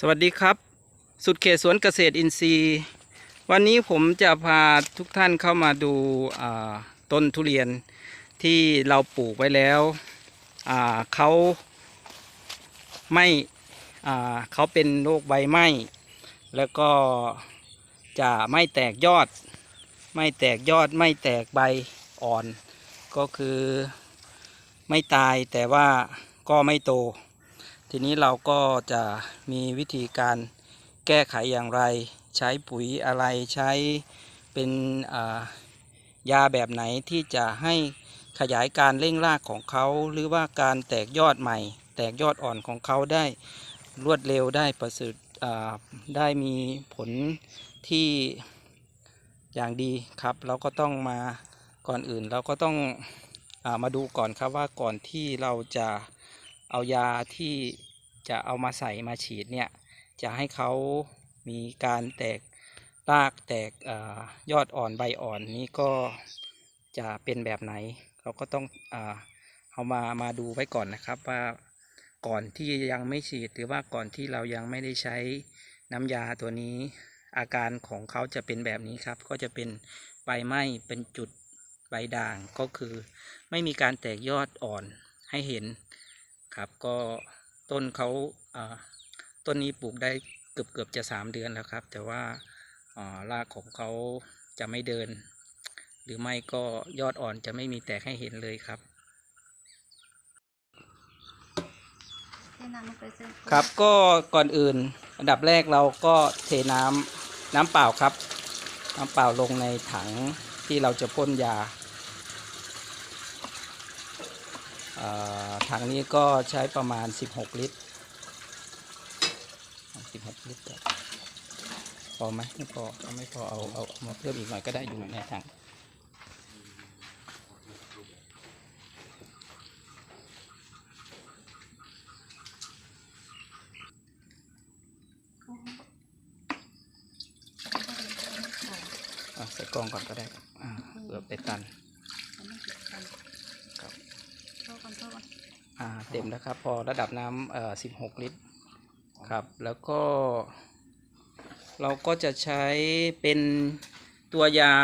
สวัสดีครับ สุดเขตสวนเกษตรอินทรีย์ วันนี้ผมจะพาทุกท่านเข้ามาดูต้นทุเรียนที่เราปลูกไว้แล้วเขาไม่เขาเป็นโรคใบไหม้แล้วก็จะไม่แตกยอด ไม่แตกยอดไม่แตกใบอ่อน ก็คือไม่ตายแต่ว่าก็ไม่โต ทีนี้เราก็จะมีวิธีการแก้ไขอย่างไร ใช้ปุ๋ยอะไรใช้เป็นยาแบบไหนที่จะให้ขยายการเร่งรากของเขา หรือว่าการแตกยอดใหม่ แตกยอดอ่อนของเขาได้รวดเร็วได้ประสิทธิ์ได้มีผลที่อย่างดีครับ เราก็ต้องมาก่อนอื่นเราก็ต้องอมาดูก่อนครับว่าก่อนที่เราจะเอายาที่ จะเอามาใส่มาฉีดเนี่ยจะให้เขามีการแตกรากแตกอยอดอ่อนใบอ่อนนี้ก็จะเป็นแบบไหน เราก็ต้องอเอามามาดูไว้ก่อนนะครับว่าก่อนที่ยังไม่ฉีดหรือว่าก่อนที่เรายังไม่ได้ใช้น้ำยาตัวนี้อาการของเขาจะเป็นแบบนี้ครับ ก็จะเป็นใบไหม้เป็นจุดใบด่างก็คือ ไม่มีการแตกยอดอ่อนให้เห็นครับก็ ต้นเขาอ่าต้นนี้ปลูกได้เกือบเกือบจะสามเดือนแล้วครับ แต่ว่าอ่ารากของเขาจะไม่เดิน หรือไม่ก็ยอดอ่อนจะไม่มีแตกให้เห็นเลยครับแนะนำมันไปซื้อครับก็ก่อนอื่นอันดับแรกเราก็เทน้ำน้ำเปล่าครับ น้ำเปล่าลงในถังที่เราจะพ่นยาอ่า ถังนี้ก็ใช้ประมาณ 16 ลิตร 16 ลิตรพอไหมไม่พอถ้าไม่พอเอาเอาเอามาเพิ่มอีกหน่อยก็ได้อยู่ในถังใส่กล่องก่อนก็ได้เผื่อไปตัน เข้ากันเข้ากันอ่าเต็มแล้วครับ พอระดับน้ำเอ่อ16ลิตรครับ แล้วก็ เราก็จะใช้เป็นตัวยา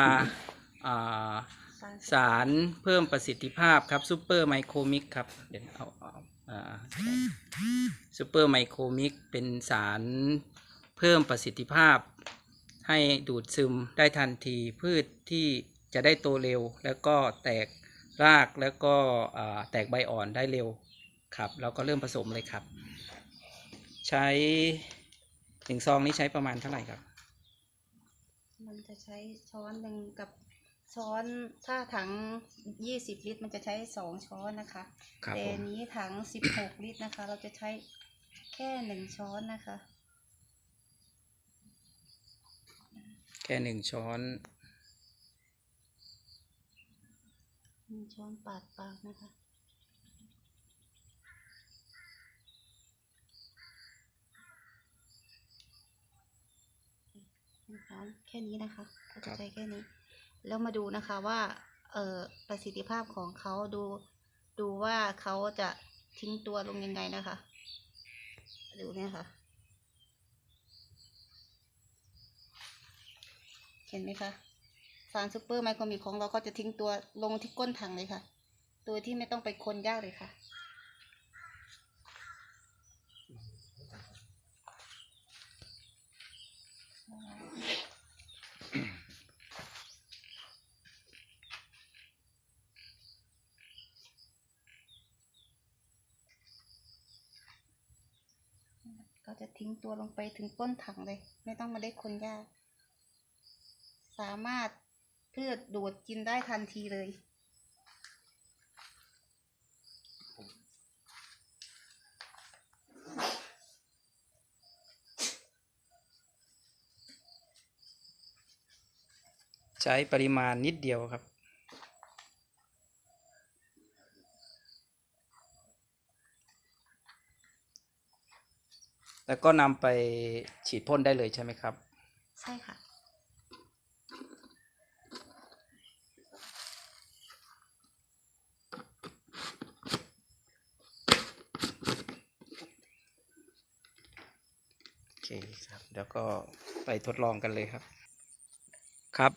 อ่าสารสารเพิ่มประสิทธิภาพครับซูเปอร์ไมโครมิกครับเดี๋ยวเอาเอาอ่าซูเปอร์ไมโครมิกเป็นสารเพิ่มประสิทธิภาพ ให้ดูดซึมได้ทันทีพืชที่จะได้โตเร็ว แล้วก็แตก รากแล้วก็อ่าแตกใบอ่อนได้เร็วครับเราก็เริ่มผสมเลยครับ ใช้หนึ่งซองนี้ใช้ประมาณเท่าไหร่ครับ มันจะใช้ช้อนหนึ่งกับช้อนถ้าถังยี่สิบลิตร มันจะใช้สองช้อนนะคะครับแต่ผมนี้ถังสิบหกลิตรนะคะ เราจะใช้แค่หนึ่งช้อนนะคะ แค่หนึ่งช้อน หนึ่งช้อนปาดปากนะคะหนึ่งช้อนแค่นี้นะคะเราครัจะบใช้แค่นี้ แล้วมาดูนะคะว่า เอ่อประสิทธิภาพของเขาดู ดูว่าเขาจะทิ้งตัวลงยังไงนะคะ ดูเนี่ยค่ะ เห็นไหมคะ สารซูเปอร์ไมโครมิกของเราก็จะทิ้งตัวลงที่ก้นถังเลยค่ะ โดยที่ไม่ต้องไปคนยากเลยค่ะ ก็จะทิ้งตัวลงไปถึงก้นถังเลย ไม่ต้องมาได้คนยาก สามารถ พืชดูดกินได้ทันทีเลย ใช้ปริมาณนิดเดียวครับแล้วก็นำไปฉีดพ่นได้เลยใช่ไหมครับ ใช่ค่ะ คครับเดี๋ยวก็ไปทดลองกันเลยครับ ครับ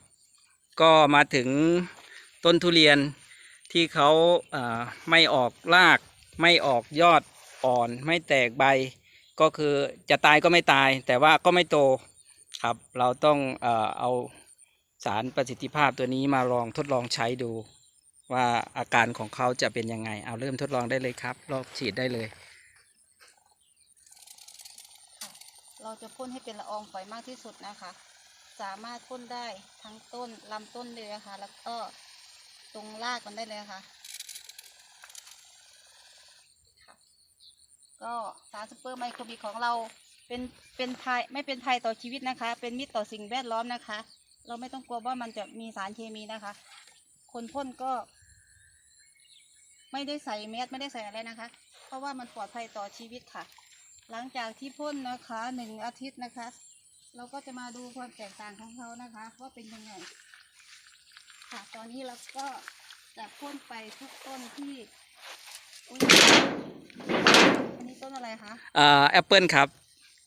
ก็มาถึงต้นทุเรียนที่เขาไม่ออกราก ไม่ออกยอดอ่อน ไม่แตกใบ ก็คือจะตายก็ไม่ตาย แต่ว่าก็ไม่โตครับ เราต้องเอาสารประสิทธิภาพตัวนี้มาลองทดลองใช้ดู ว่าอาการของเขาจะเป็นยังไง เอาเริ่มทดลองได้เลยครับลอกฉีดได้เลย เรา จะพ่นให้เป็นละอองฝอยมากที่สุดนะคะ สามารถพ่นได้ทั้งต้นลำต้นเลยนะคะ แล้วก็ตรงรากมันได้เลยะคะ่ะ ก็สารซูเปอร์ไมโครบิของเราเป็นเป็นภัยไม่เป็นภัยต่อชีวิตนะคะ เป็นมิตรต่อสิ่งแวดล้อมนะคะ เราไม่ต้องกลัวว่ามันจะมีสารเคมีนะคะ คนพ่นก็ ไม่ได้ใส่แมสไม่ได้ใส่อะไรนะคะ เพราะว่ามันปลอดภัยต่อชีวิตค่ะ หลังจากที่พ่นนะคะหนึ่งอาทิตย์นะคะ เราก็จะมาดูความแตกต่างของเขานะคะ ว่าเป็นยังไง ค่ะตอนนี้เราก็จะพ่นไปทุกต้นที่อุ๊ยอันนี้ต้นอะไรคะอ่าแอปเปิลครับ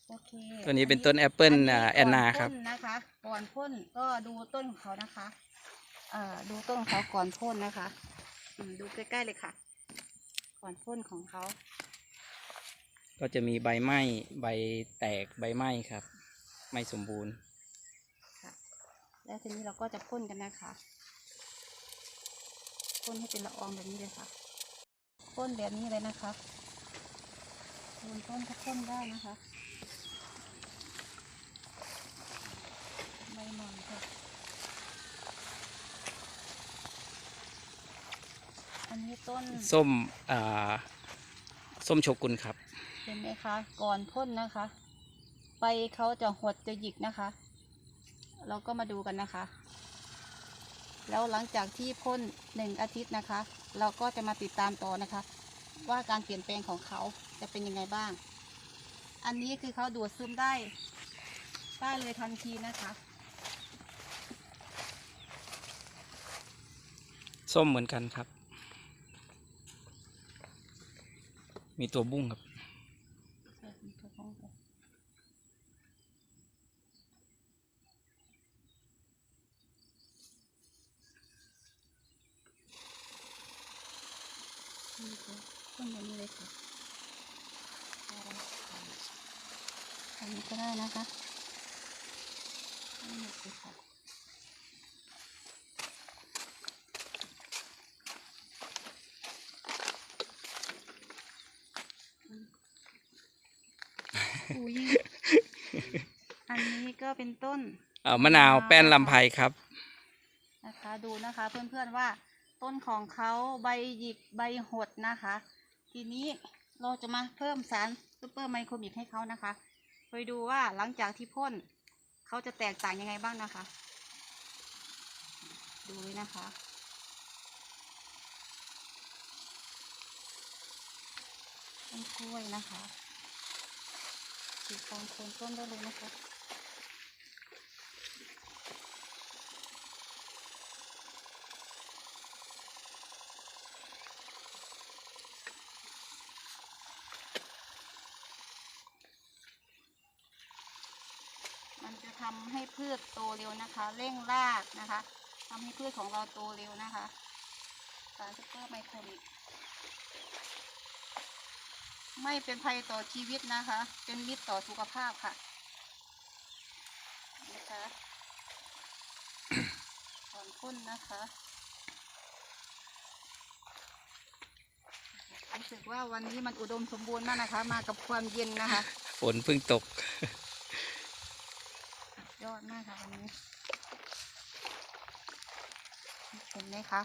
โอเคตัวนี้เป็นต้นแอปเปิลอ่าแอนนาครับก่พ่นนะคะก่อนพ่นก็ดูต้นของเขานะคะเอ่อดูต้นของเขาก่อนพ่นนะคะอืมดูใกล้ๆเลยค่ะ ก่อนพ่นของเขา ก็จะมีใบไหม้ใบแตกใบไหม้ครับ ไม่สมบูรณ์ ค่ะ แล้วทีนี้เราก็จะพ่นกันนะคะพ่นให้เป็นละอองแบบนี้เลยค่ะพ่นแบบนี้เลยนะคะโคนต้นก็พ่นได้นะคะใบหม่อนค่ะอันนี้ต้นส้มอ่า ส้มโชกุนครับ เห็นไหมคะ ก่อนพ่นนะคะ ใบเขาจะหดจะหยิกนะคะ เราก็มาดูกันนะคะ แล้วหลังจากที่พ่นหนึ่งอาทิตย์นะคะ เราก็จะมาติดตามต่อนะคะ ว่าการเปลี่ยนแปลงของเขาจะเป็นยังไงบ้าง อันนี้คือเขาดูดซึมได้ ได้เลยทันทีนะคะส้มเหมือนกันครับ มีตัวบุ้งครับ ต้นนี้เลยค่ะอันนี้ก็ได้นะคะนี่เลยค่ะอืมอุ้ยอันนี้ก็ เป็นต้นเอ่อมะนาวแป้นลำไพรครับ นะคะ ดูนะคะ เพื่อนๆว่าต้นของเขาใบหยิกใบหดนะคะ ทีนี้เราจะมาเพิ่มสารซูเปอร์ไมโครมิกให้เขานะคะไปดูว่าหลังจากที่พ่นเขาจะแตกต่างยังไงบ้างนะคะ ดูเลยนะคะต้นกล้วยนะคะฉีดตามโคนต้นได้เลยนะคะ ทำให้พืชโตเร็วนะคะ เร่งรากนะคะทำให้พืชของเราโตเร็วนะคะสารซุปเปอร์ไมโครมิกไม่เป็นภัยต่อชีวิตนะคะ เป็นมิตรต่อสุขภาพค่ะนะคะก่อนพ่นนะคะรู้สึกว่าวันนี้มันอุดมสมบูรณ์มากนะคะ มากับความเย็นนะคะ ฝนเพิ่งตก ยอดมากค่ะวันนี้เห็นไหมคะ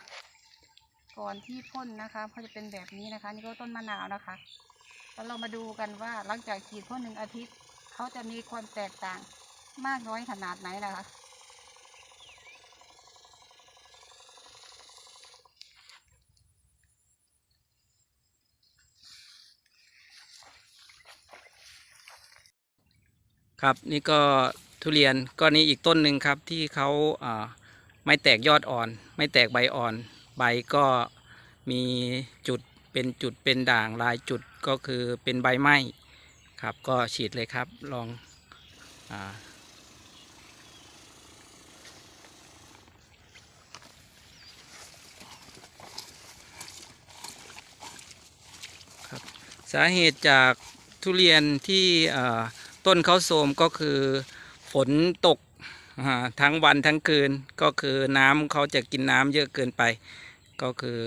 ก่อนที่พ่นนะคะเขาจะเป็นแบบนี้นะคะ นี่ก็ต้นมะนาวนะคะ แล้วเรามาดูกันว่าหลังจากฉีดพ่นหนึ่งอาทิตย์เขาจะมีความแตกต่างมากน้อยขนาดไหนนะคะครับนี่ก็ ทุเรียนก็นี่อีกต้นหนึ่งครับที่เขาอ่าไม่แตกยอดอ่อน ไม่แตกใบอ่อน ใบก็มีจุดเป็นจุดเป็นด่างลายจุดก็คือเป็นใบไหม้ครับก็ฉีดเลยครับลองอครับสาเหตุจากทุเรียนที่ต้นเขาโทรมก็คือ ฝนตกอ่าทั้งวันทั้งคืนก็คือน้ำเขาจะกินน้ำเยอะเกินไป ก็คือ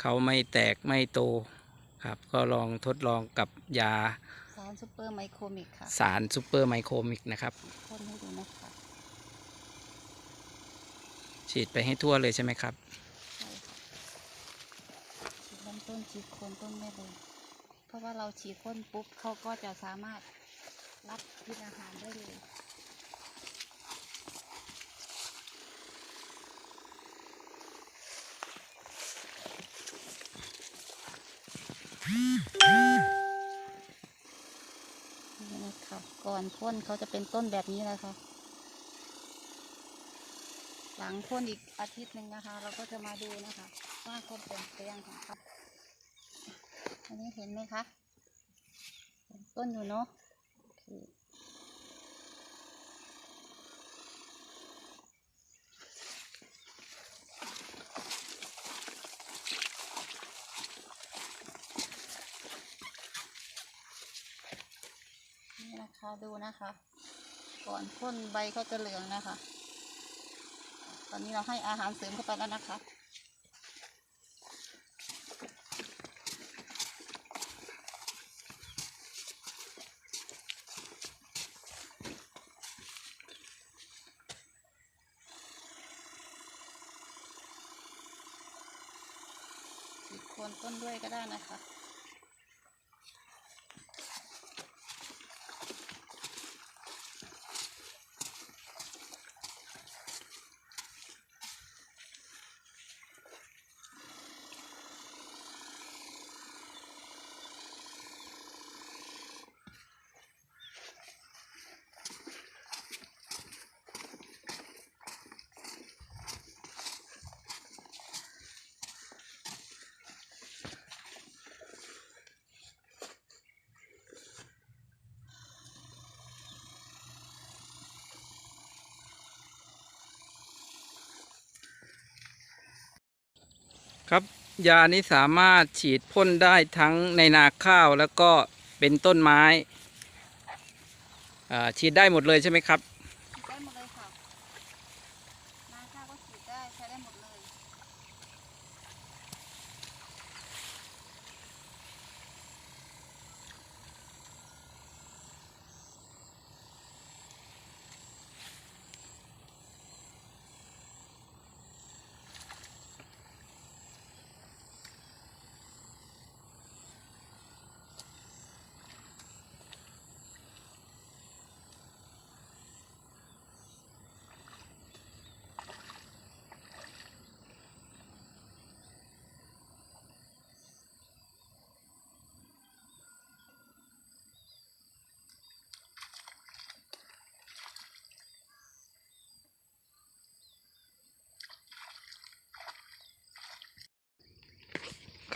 เขาไม่แตกไม่โตครับ ก็ลองทดลองกับยาสารซูเปอร์ไมโครมิกค่ะสารซูเปอร์ไมโครมิกนะครับพ่นให้ดูนะคะฉีดไปให้ทั่วเลยใช่ไหมครับใช่ค่ะฉีดลำต้นฉีดโคนต้นได้เลย เพราะว่าเราฉีดพ่นปุ๊บเขาก็จะสามารถ รับกินอาหารได้เลยนี่นะคะก่อนพ่นเขาจะเป็นต้นแบบนี้นะคะ หลังพ่นอีกอาทิตย์หนึ่งนะคะ เราก็จะมาดูนะคะว่าความเปลี่ยนแปลงของเขาอันนี้เห็นไหมคะ ต้นอยู่เนาะ คนี่นะคะดูนะคะ ก่อนพ่นใบเขาจะเหลืองนะคะ ตอนนี้เราให้อาหารเสริมเข้าไปแล้วนะคะ นต้นด้วยก็ได้นะคะ ครับ ยานี้สามารถฉีดพ่นได้ทั้งในนาข้าวแล้วก็เป็นต้นไม้ฉีดได้หมดเลยใช่ไหมครับ ฉีดได้หมดเลยค่ะนาข้าวก็ฉีดได้ใช้ได้หมดเลย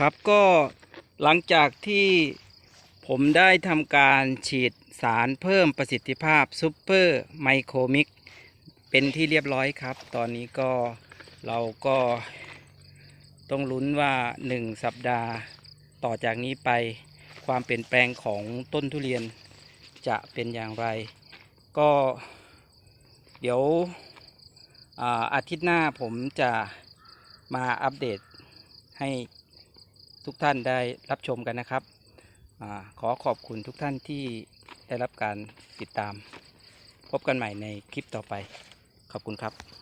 ครับก็หลังจากที่ผมได้ทำการฉีดสารเพิ่มประสิทธิภาพซูเปอร์ไมโครมิกเป็นที่เรียบร้อยครับ ตอนนี้ก็เราก็ต้องลุ้นว่า 1 สัปดาห์ต่อจากนี้ไปความเปลี่ยนแปลงของต้นทุเรียนจะเป็นอย่างไร ก็เดี๋ยวอาอาทิตย์หน้าผมจะมาอัปเดตให้ ทุกท่านได้รับชมกันนะครับอขอขอบคุณทุกท่านที่ได้รับการติดตาม พบกันใหม่ในคลิปต่อไป ขอบคุณครับ